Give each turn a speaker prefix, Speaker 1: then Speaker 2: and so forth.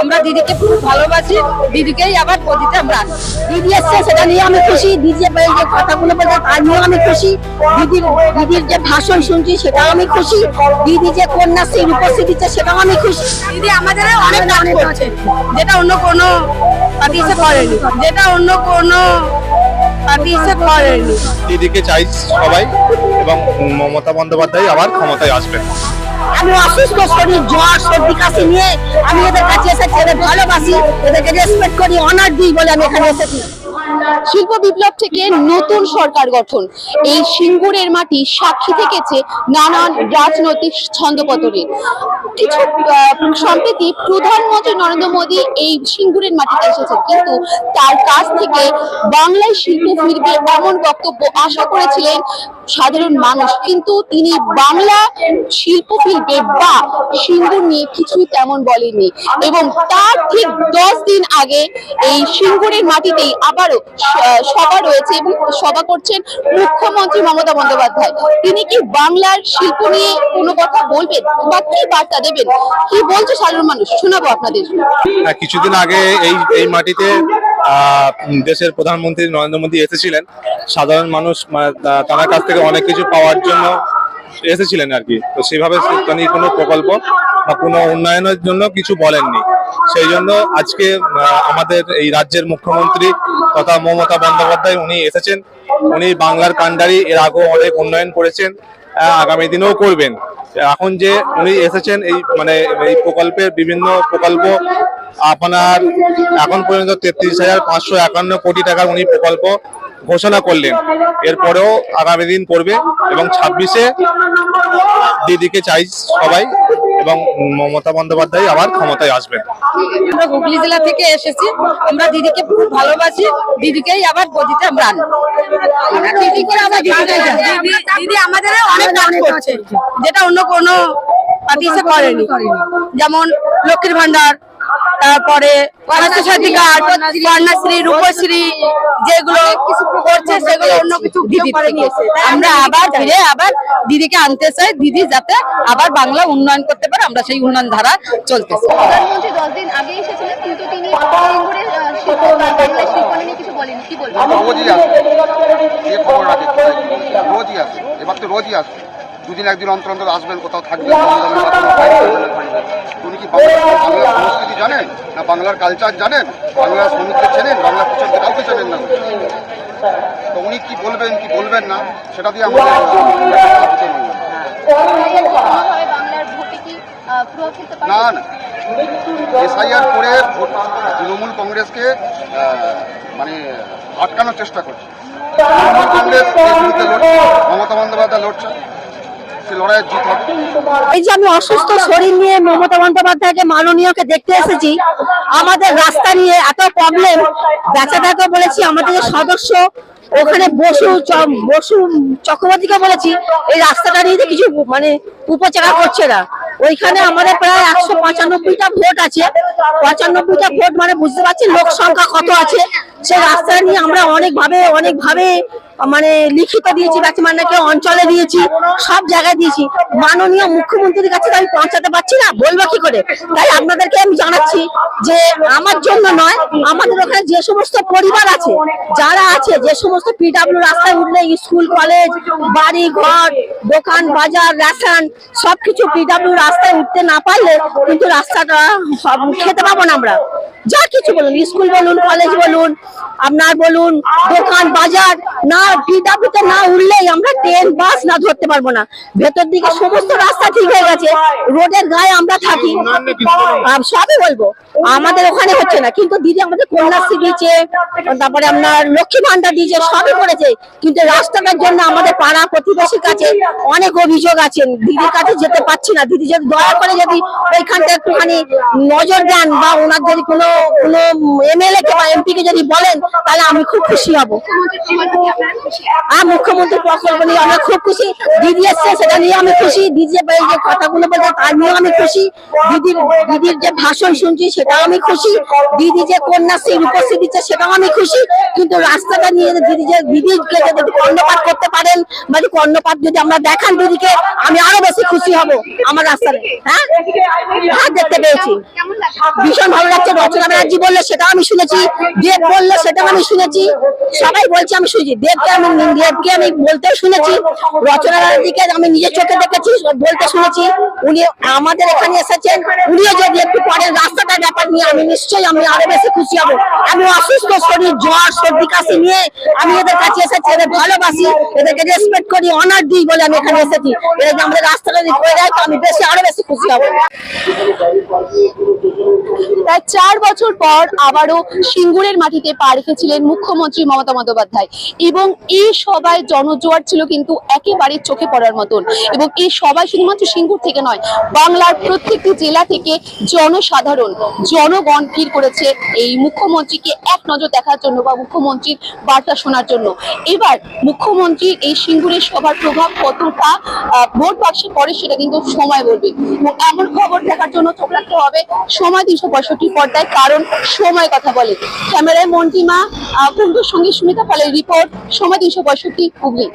Speaker 1: আমরা দিদিকে খুব ভালোবাসি দিদিকেই আবার গদিতে আমরা
Speaker 2: দিদি এসছে সেটা নিয়ে আমি খুশি। দিদি যে কথাগুলো বলছে তার নিয়েও আমি খুশি। দিদির দিদির যে ভাষণ শুনছি সেটাও আমি খুশি। দিদি যে কন্যাশ্রী রূপশ্রী দিচ্ছে সেটাও আমি খুশি।
Speaker 1: দিদি আমাদের অনেক কাজ করছে। যেটা অন্য কোনো পার্টি করেনি। যেটা অন্য কোনো পার্টি করেনি।
Speaker 3: দিদিকে চাই সবাই। মমতা বন্দ্যোপাধ্যায় আবার ক্ষমতায় আসবেন।
Speaker 2: আমি অসুস্থ শরীর, জ্বর, সর্দি, কাশি নিয়ে আমি এদের কাছে এসেছি ভালোবাসি, এদেরকে রেসপেক্ট করি অনার দিই বলে আমি এখানে এসেছি।
Speaker 4: শিল্প বিপ্লব থেকে নতুন সরকার গঠন। এই সিঙ্গুরের মাটি সাক্ষী থেকেছে নানান রাজনৈতিক ছন্দপতনের কিছু সম্প্রতি প্রধানমন্ত্রী নরেন্দ্র মোদী এই সিঙ্গুরের মাটিতে এসেছেন। কিন্তু তার কাছ থেকে বাংলায় শিল্প ফিরবে এমন বক্তব্য আশা করেছিলেন সাধারণ মানুষ। কিন্তু তিনি বাংলা শিল্প ফিরবে বা সিঙ্গুর নিয়ে কিছুই তেমন বলেননি। এবং তার ঠিক দশ দিন আগে এই সিঙ্গুরের মাটিতেই আবারও সভা রয়েছে এবং সভা করছেন মুখ্যমন্ত্রী মমতা বন্দ্যোপাধ্যায়। তিনি কি বাংলার শিল্প নিয়ে কোনো কথা বলবেন বা কি বার্তা দেবেন? কি বলছে সাধারণ মানুষ? শোনাবো আপনাদের।
Speaker 3: হ্যাঁ, কিছুদিন আগে এই এই মাটিতে দেশের প্রধানমন্ত্রী নরেন্দ্র মোদী এসেছিলেন। সাধারণ মানুষ মানে, তার কাছ থেকে অনেক কিছু পাওয়ার জন্য এসেছিলেন আর কি। তো সেভাবে কোনো প্রকল্প বা কোনো উন্নয়নের জন্য কিছু বলেননি। সেই জন্য আজকে আমাদের এই রাজ্যের মুখ্যমন্ত্রী তথা মমতা বন্দ্যোপাধ্যায় উনি এসেছেন। উনি বাংলার কান্ডারি, এর আগেও অনেক উন্নয়ন করেছেন আগামী দিনেও করবেন। এখন যে উনি এসেছেন, এই মানে এই প্রকল্পের বিভিন্ন প্রকল্প, আপনার এখন পর্যন্ত তেত্রিশ হাজার পাঁচশো একান্ন কোটি টাকার উনি প্রকল্প ঘোষণা করলেন। এরপরেও আগামী দিন করবে এবং ছাব্বিশে দিদিকে চাই সবাই এবং মমতা বন্দ্যোপাধ্যায় আবার ক্ষমতায় আসবেন।
Speaker 1: আমরা হুগলি জেলা থেকে এসেছি। আমরা দিদিকে খুব ভালোবাসি। দিদিকেই আবার গদিতে আমরা দিদি আমাদের অনেক কাজ করছে, যেটা অন্য কোনো পার্টি করেনি। যেমন লক্ষ্মীর ভান্ডার তারপরে স্বাস্থ্যসাথী কার্ড কন্যাশ্রী রূপশ্রী যেগুলো কিছু করছে সেগুলো অন্য কিছু দিদি আমরা আবার ফিরে আবার দিদিকে আনতে চাই দিদি যাতে আবার বাংলা উন্নয়ন করতে পারে আমরা সেই উন্নয়ন ধারা চলতেছে।
Speaker 4: প্রধানমন্ত্রী দশ দিন আগে এসেছিলেন কিন্তু তিনি
Speaker 5: রোজই আসে এবার তো রোজই আসে দুদিন একদিন অন্তর অন্তর আসবেন, কোথাও থাকবেন। উনি কি বাংলার সংস্কৃতি জানেন, না বাংলার কালচার জানেন বাংলার শ্রমিকদের চেনেন বাংলার কৃষকদের কাউকে চেনেন না? তো উনি কি বলবেন কি বলবেন না, সেটা দিয়ে আমাদের না। না এসআইআর করে তৃণমূল কংগ্রেসকে মানে আটকানোর চেষ্টা করছে। তৃণমূল কংগ্রেস লড়ছে, মমতা বন্দ্যোপাধ্যায় লড়ছে।
Speaker 2: এই যে আমি অসুস্থ, শরীর নিয়ে মমতা বন্দ্যোপাধ্যায়কে মাননীয়কে দেখতে এসেছি, আমাদের রাস্তা নিয়ে এত প্রবলেম বেচাটাকে বলেছি আমাদের যে সদস্য ওখানে বসু বসু চক্রবর্তীকে বলেছি, এই রাস্তাটা নিয়ে কিছু মানে উপচারা করছে না। ওইখানে আমাদের প্রায় একশো পঁচানব্বইটা ভোট আছে। পঁচানব্বইটা ভোট মানে বুঝতে পারছি লোক সংখ্যা কত আছে? সেই রাস্তাটা নিয়ে আমরা অনেকভাবে অনেকভাবে মানে লিখিত দিয়েছি ব্যাটসম্যানকে অঞ্চলে দিয়েছি, সব জায়গায় দিয়েছি। মাননীয় মুখ্যমন্ত্রীর কাছে আমি পৌঁছাতে পারছি না, বলব কি করে? তাই আপনাদেরকে আমি জানাচ্ছি যে আমার জন্য নয়, আমাদের ওখানে যে সমস্ত পরিবার আছে, যারা আছে, যে সমস্ত পিডাব্লিউ রাস্তায় উঠলে স্কুল, কলেজ, বাড়ি, ঘর, দোকান, বাজার, রেশন, সবকিছু পিডাব্লিউ রাস্তায় উঠতে না পারলে কিন্তু রাস্তাটা সব খেতে পাবো না আমরা। যা কিছু বলুন, স্কুল বলুন, কলেজ বলুন, আপনার বলুন, দোকান, বাজার না পিডাব্লিউতে না উঠলেই আমরা ট্রেন, বাস না ধরতে পারব না। ভেতর দিকে সমস্ত রাস্তা ঠিক হয়ে গেছে, রোডের গায়ে আমরা থাকি। সবই বলব, আমাদের ওখানে হচ্ছে না। কিন্তু দিদি আমাদের কন্যাশ্রী দিয়েছে, তারপরে আপনার লক্ষ্মী ভান্ডার দিয়েছে, সবই করেছে। কিন্তু রাস্তাটার জন্য আমাদের পাড়া প্রতিবেশীর কাছে অনেক অভিযোগ আছে। দিদির কাছে যেতে পারছি না। দিদি যদি দয়া করে যদি ওইখানটা একটুখানি নজর দেন বা ওনার যদি কোনো কোনো এমএলএ কে বা এমপি কে যদি বলেন, তাহলে আমি খুব খুশি হব। আর মুখ্যমন্ত্রী প্রকল্প নিয়ে আমরা খুব খুশি। দিদি এসছে, সেটা নিয়ে আমি খুশি। দিদি যে কথাগুলো বলছে তার নিয়েও আমি খুশি। দিদির দিদির যে ভাষণ শুনছি, সেটাও আমি খুশি। দিদি যে কন্যাশ্রী রূপশ্রী দিচ্ছে, সেটাও আমি খুশি। কিন্তু রাস্তাটা নিয়ে দিদি যে দিদিকে যদি কর্ণপাত করতে পারেন বা যদি কর্ণপাত যদি আমরা দেখান দিদিকে, আমি আরও বেশি খুশি হব আমার রাস্তাতে হ্যাঁ? হ্যাঁ দেখতে পেয়েছি। ভীষণ ভালো লাগছে রচনা ব্যানার্জি বলল, সেটাও আমি শুনেছি। দেব বলল, সেটাও আমি শুনেছি। সবাই বলছে আমি শুনেছি দেবকে আমি দেবকে আমি বলতেও শুনেছি রচনা ব্যানার্জিকে আমি নিজের চোখে দেখেছি, বলতে শুনেছি। উনি আমাদের এখানে এসেছেন, উনিও যদি একটু পরে রাস্তাটার ব্যাপার নিয়ে আমি নিশ্চয়ই আমি আরও বেশি খুশি হব। আমি অসুস্থ, শরীর জ্বর, সর্দি, কাশি নিয়ে আমি এদের কাছে এসেছি, এদের ভালোবাসি, এদেরকে রেসপেক্ট করি অনার দিই বলে আমি এখানে এসেছি। এদের আমাদের রাস্তাটা যদি করে দেয়, তো আমি বেশি, আরও বেশি খুশি হব।
Speaker 4: প্রায় চার বছর পর আবারও সিঙ্গুরের মাটিতে পা রেখেছিলেন মুখ্যমন্ত্রী মমতা বন্দ্যোপাধ্যায়। এবং এই সবাই জনজোয়ার ছিল কিন্তু একেবারে চোখে পড়ার মতন। এবং এই সবাই শুধুমাত্র সিঙ্গুর থেকে নয়, বাংলার প্রত্যেকটি জেলা থেকে জনসাধারণ, জনগণ ভিড় করেছে এই মুখ্যমন্ত্রীকে এক নজর দেখার জন্য বা মুখ্যমন্ত্রীর বার্তা শোনার জন্য। এবার মুখ্যমন্ত্রীর এই সিঙ্গুরের সভার প্রভাব কতটা ভোট বাক্সে পড়ে সেটা কিন্তু সময় বলবে। এবং এমন খবর দেখার জন্য চোখ রাখতে হবে, সময় তিনশো পঁয়ষট্টি পর্দায় কারণ সময় কথা বলে। ক্যামেরায় মন্টিমা কুণ্ডুর সঙ্গে সুমিতা পালের রিপোর্ট। সময় তিনশো পঁয়ষট্টি হুগলি।